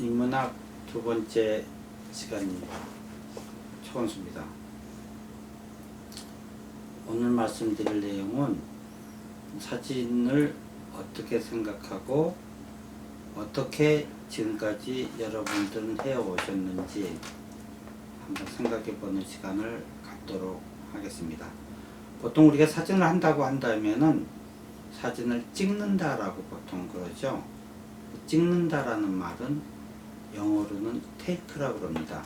인문학 두 번째 시간입니다. 초원수입니다. 오늘 말씀드릴 내용은 사진을 어떻게 생각하고 어떻게 지금까지 여러분들은 해오셨는지 한번 생각해 보는 시간을 갖도록 하겠습니다. 보통 우리가 사진을 한다고 한다면은 사진을 찍는다라고 보통 그러죠. 찍는다라는 말은 영어로는 take라고 그럽니다.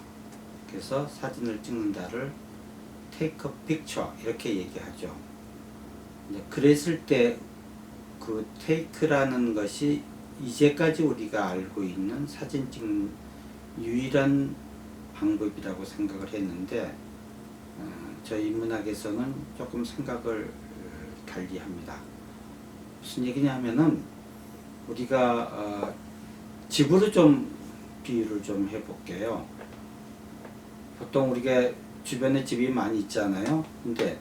그래서 사진을 찍는다를 take a picture 이렇게 얘기하죠. 그랬을 때 그 take라는 것이 이제까지 우리가 알고 있는 사진 찍는 유일한 방법이라고 생각을 했는데 어, 저희 인문학에서는 조금 생각을 어, 달리 합니다. 무슨 얘기냐면은 우리가 어, 집으로 좀 비유를 좀 해볼게요. 보통 우리가 주변에 집이 많이 있잖아요. 근데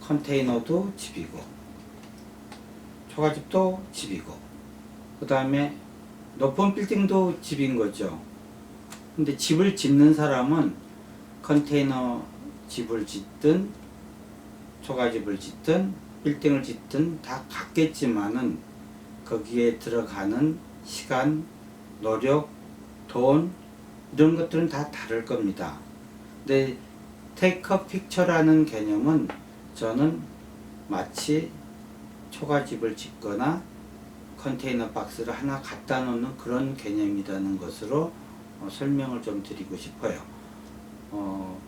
컨테이너도 집이고 초가집도 집이고 그 다음에 높은 빌딩도 집인 거죠. 근데 집을 짓는 사람은 컨테이너 집을 짓든 초가집을 짓든 빌딩을 짓든 다 같겠지만은 거기에 들어가는 시간, 노력, 돈 이런 것들은 다 다를 겁니다. 근데 a picture라는 개념은 저는 마치 초가집을 짓거나 컨테이너 박스를 하나 갖다 놓는 그런 개념이라는 것으로 어, 설명을 좀 드리고 싶어요. 어,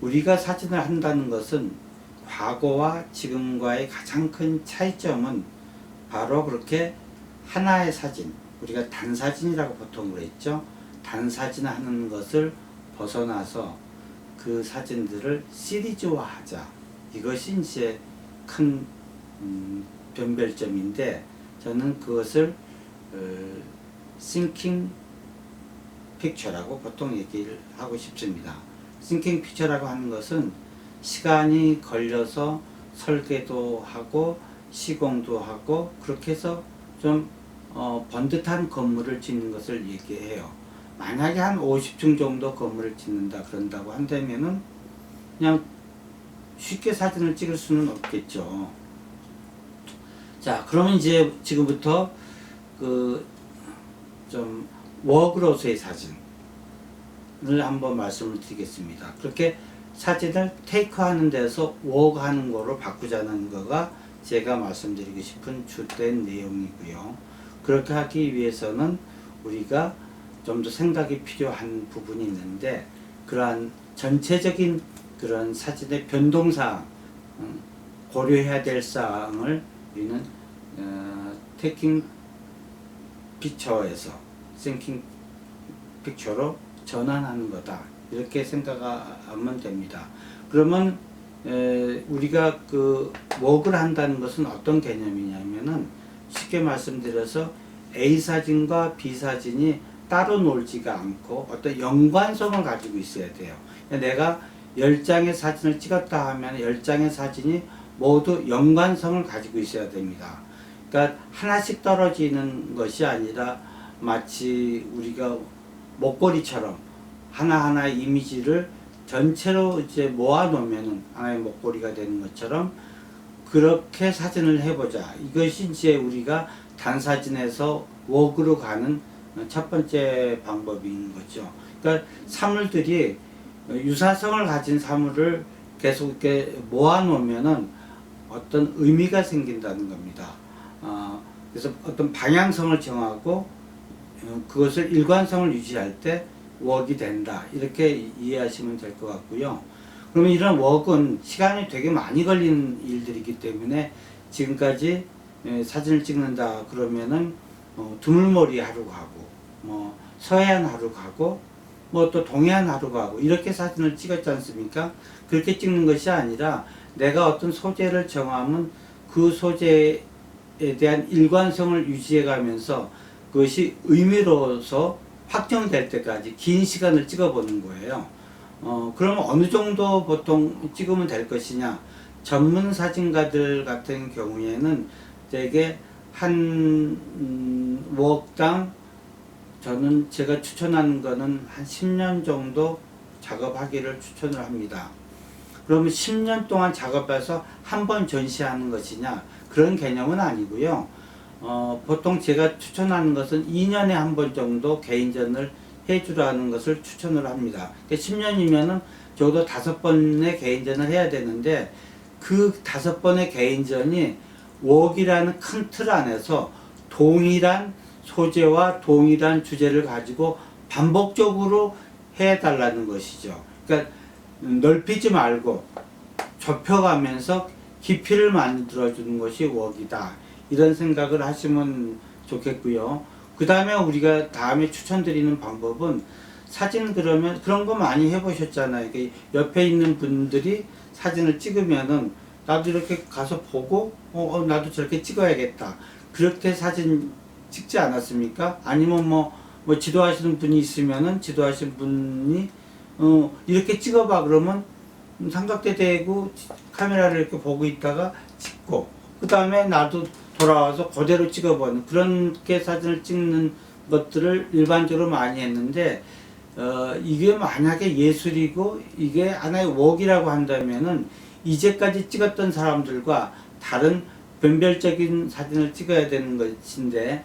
우리가 사진을 한다는 것은 과거와 지금과의 가장 큰 차이점은 바로 그렇게 하나의 사진, 우리가 단사진이라고 보통 그랬죠. 단사진 하는 것을 벗어나서 그 사진들을 시리즈화 하자. 이것이 이제 큰 음, 변별점인데 저는 그것을 어, thinking picture라고 보통 얘기를 하고 싶습니다. thinking picture라고 하는 것은 시간이 걸려서 설계도 하고 시공도 하고 그렇게 해서 좀 어, 번듯한 건물을 짓는 것을 얘기해요. 만약에 한 50층 정도 건물을 짓는다 그런다고 한다면은 그냥 쉽게 사진을 찍을 수는 없겠죠. 자, 그러면 이제 지금부터 그 좀 워크로서의 사진을 한번 말씀을 드리겠습니다. 그렇게 사진을 테이크하는 데서 워크하는 거로 바꾸자는 거가 제가 말씀드리고 싶은 주된 내용이고요. 그렇게 하기 위해서는 우리가 좀 더 생각이 필요한 부분이 있는데 그러한 전체적인 그런 사진의 변동사항 음, 고려해야 될 사항을 우리는 어, 테이킹 피처에서 싱킹 픽처로 전환하는 거다 이렇게 생각하면 됩니다. 그러면 에, 우리가 그 워크를 한다는 것은 어떤 개념이냐면은 쉽게 말씀드려서 A 사진과 B 사진이 따로 놀지가 않고 어떤 연관성을 가지고 있어야 돼요. 내가 10장의 사진을 찍었다 하면 10장의 사진이 모두 연관성을 가지고 있어야 됩니다. 그러니까 하나씩 떨어지는 것이 아니라 마치 우리가 목걸이처럼 하나하나 이미지를 전체로 이제 모아 놓으면은 하나의 목걸이가 되는 것처럼 그렇게 사진을 해보자. 이것이 이제 우리가 단사진에서 워크로 가는 첫 번째 방법인 거죠. 그러니까 사물들이 유사성을 가진 사물을 계속 이렇게 모아 놓으면은 어떤 의미가 생긴다는 겁니다. 어, 그래서 어떤 방향성을 정하고 어, 그것을 일관성을 유지할 때 웍이 된다. 이렇게 이해하시면 될 것 같고요. 그러면 이런 웍은 시간이 되게 많이 걸리는 일들이기 때문에 지금까지 에, 사진을 찍는다 그러면은 어, 두물머리 하루 가고 뭐 서해안 하루 가고 뭐 또 동해안 하루 가고 이렇게 사진을 찍었지 않습니까? 그렇게 찍는 것이 아니라 내가 어떤 소재를 정하면 그 소재에 대한 일관성을 유지해 가면서 그것이 의미로서 확정될 때까지 긴 시간을 찍어보는 거예요. 어, 그러면 어느 정도 보통 찍으면 될 것이냐? 전문 사진가들 같은 경우에는 대개 한 음, 웍당 저는 제가 추천하는 거는 한 10년 정도 작업하기를 추천을 합니다. 그러면 10년 동안 작업해서 한 번 전시하는 것이냐 그런 개념은 아니고요. 어, 보통 제가 추천하는 것은 2년에 한 번 정도 개인전을 해주라는 것을 추천을 합니다. 10년이면은 적어도 다섯 번의 개인전을 해야 되는데 그 다섯 번의 개인전이 웍이라는 큰 틀 안에서 동일한 소재와 동일한 주제를 가지고 반복적으로 해달라는 것이죠. 그러니까 넓히지 말고 좁혀가면서 깊이를 만들어주는 것이 웍이다. 이런 생각을 하시면 좋겠고요. 그 다음에 우리가 다음에 추천드리는 방법은 사진 그러면 그런 거 많이 해보셨잖아요. 옆에 있는 분들이 사진을 찍으면은 나도 이렇게 가서 보고 어, 어, 나도 저렇게 찍어야겠다. 그렇게 사진 찍지 않았습니까? 아니면 뭐, 뭐 지도하시는 분이 있으면은 지도하신 분이 어, 이렇게 찍어봐 그러면 삼각대 대고 카메라를 이렇게 보고 있다가 찍고 그 다음에 나도 돌아와서 그대로 찍어보는 그렇게 사진을 찍는 것들을 일반적으로 많이 했는데 어, 이게 만약에 예술이고 이게 하나의 웍이라고 한다면은 이제까지 찍었던 사람들과 다른 변별적인 사진을 찍어야 되는 것인데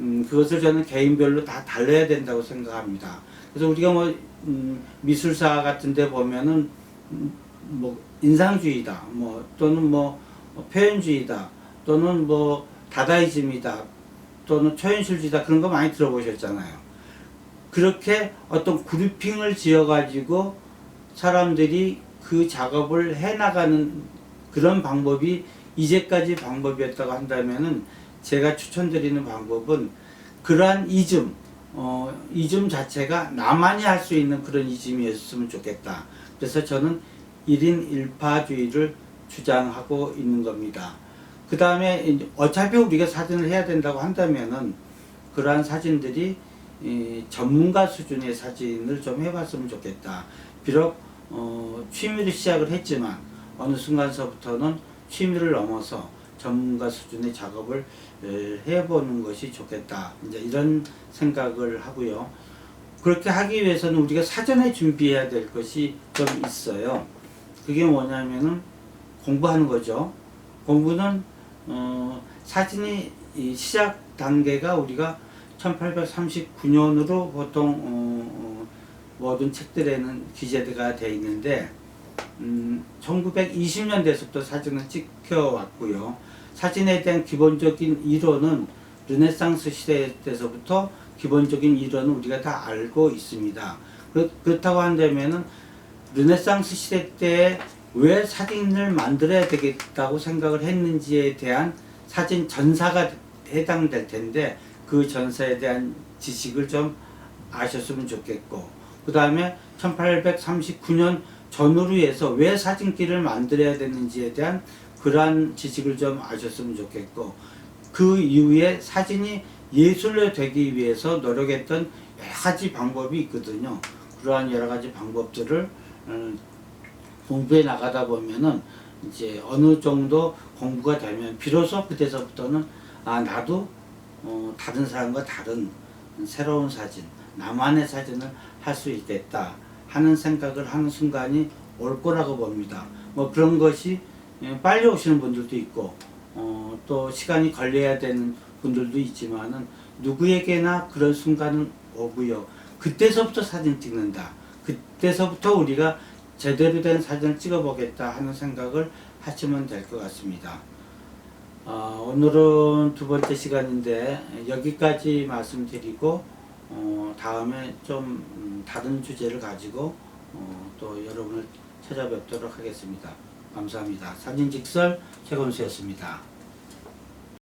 음, 그것을 저는 개인별로 다 달라야 된다고 생각합니다. 그래서 우리가 뭐 음, 미술사 같은 데 보면은 음, 뭐 인상주의다 뭐 또는 뭐 표현주의다 또는 뭐 다다이즘이다 또는 초현실주의다 그런 거 많이 들어보셨잖아요. 그렇게 어떤 그룹핑을 지어가지고 사람들이 그 작업을 해나가는 그런 방법이 이제까지 방법이었다고 한다면은 제가 추천드리는 방법은 그러한 이즘, 어, 이즘 자체가 나만이 할 수 있는 그런 이즘이었으면 좋겠다. 그래서 저는 1인 1파주의를 주장하고 있는 겁니다. 그 다음에 어차피 우리가 사진을 해야 된다고 한다면은 그러한 사진들이 이 전문가 수준의 사진을 좀 해봤으면 좋겠다. 비록 어, 취미로 시작을 했지만 어느 순간서부터는 취미를 넘어서 전문가 수준의 작업을 에, 해보는 것이 좋겠다. 이제 이런 생각을 하고요. 그렇게 하기 위해서는 우리가 사전에 준비해야 될 것이 좀 있어요. 그게 뭐냐면은 공부하는 거죠. 공부는 어, 사진이 이 시작 단계가 우리가 1839년으로 보통 어, 어, 모든 책들에는 기재가 되어 있는데 음, 1920년대부터 사진을 찍혀왔고요. 사진에 대한 기본적인 이론은 르네상스 시대 때서부터 기본적인 이론은 우리가 다 알고 있습니다. 그렇, 그렇다고 한다면은 르네상스 시대 때 왜 사진을 만들어야 되겠다고 생각을 했는지에 대한 사진 전사가 해당될 텐데 그 전사에 대한 지식을 좀 아셨으면 좋겠고 그 다음에 1839년 전후로 해서 왜 사진기를 만들어야 되는지에 대한 그러한 지식을 좀 아셨으면 좋겠고 그 이후에 사진이 예술로 되기 위해서 노력했던 여러 가지 방법이 있거든요. 그러한 여러 가지 방법들을 음, 공부해 나가다 보면은 이제 어느 정도 공부가 되면 비로소 그때서부터는 아 나도 어, 다른 사람과 다른 새로운 사진, 나만의 사진을 할 수 있겠다 하는 생각을 하는 순간이 올 거라고 봅니다. 뭐 그런 것이 예, 빨리 오시는 분들도 있고 어, 또 시간이 걸려야 되는 분들도 있지만은 누구에게나 그런 순간은 오고요. 그때서부터 사진 찍는다. 그때서부터 우리가 제대로 된 사진을 찍어보겠다 하는 생각을 하시면 될 것 같습니다. 어, 오늘은 두 번째 시간인데 여기까지 말씀드리고 어, 다음에 좀 음, 다른 주제를 가지고 어, 또 여러분을 찾아뵙도록 하겠습니다. 감사합니다. 사진 직설 최건수였습니다.